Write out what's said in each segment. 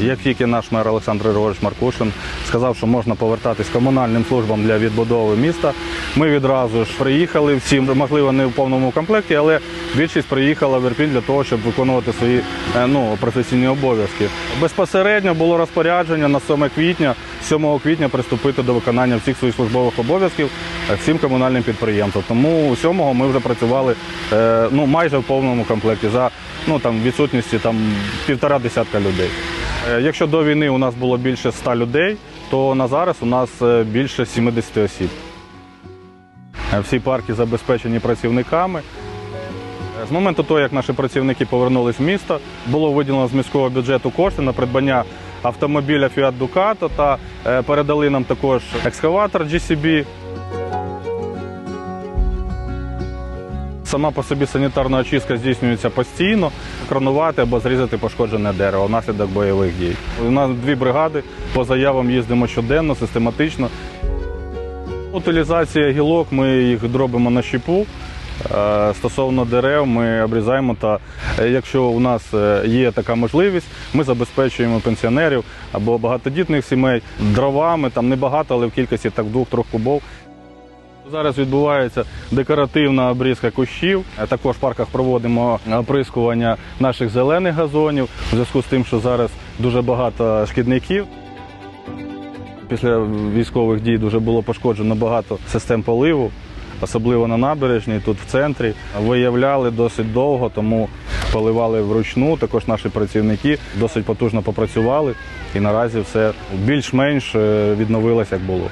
Як тільки наш мер Олександр Григорович Маркушин сказав, що можна повертатись комунальним службам для відбудови міста, ми відразу ж приїхали. Всі, можливо, не в повному комплекті, але більшість приїхала в Ірпінь для того, щоб виконувати свої е, ну, професійні обов'язки. Безпосередньо було розпорядження на 7 квітня, 7 квітня приступити до виконання всіх своїх службових обов'язків е, всім комунальним підприємствам. Тому 7 ми вже працювали е, ну, майже в повному комплекті за ну, там, відсутності там, півтора десятка людей. Е, Якщо до війни у нас було більше 100 людей, то на зараз у нас е, більше 70 осіб. Е, Всі парки забезпечені працівниками. З моменту того, як наші працівники повернулись в місто, було виділено з міського бюджету кошти на придбання автомобіля Fiat Ducato та передали нам також екскаватор GCB. Сама по собі санітарна очистка здійснюється постійно, кронувати або зрізати пошкоджене дерево внаслідок бойових дій. У нас дві бригади, по заявам їздимо щоденно, систематично. Утилізація гілок, ми їх дробимо на щепу. Е, Стосовно дерев, ми обрізаємо та е, якщо у нас е, є така можливість, ми забезпечуємо пенсіонерів або багатодітних сімей дровами, там небагато, але в кількості так двох-трьох кубов. Зараз відбувається декоративна обрізка кущів. Е, Також в парках проводимо оприскування наших зелених газонів у зв'язку з тим, що зараз дуже багато шкідників. Після військових дій дуже було пошкоджено багато систем поливу, особливо на набережній, тут в центрі. Виявляли досить довго, тому поливали вручну. Також наші працівники досить потужно попрацювали і наразі все більш-менш е, відновилося, як було.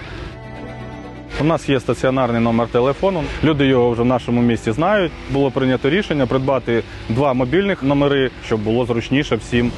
У нас є стаціонарний номер телефону. Люди його вже в нашому місті знають. Було прийнято рішення придбати два мобільних номери, щоб було зручніше всім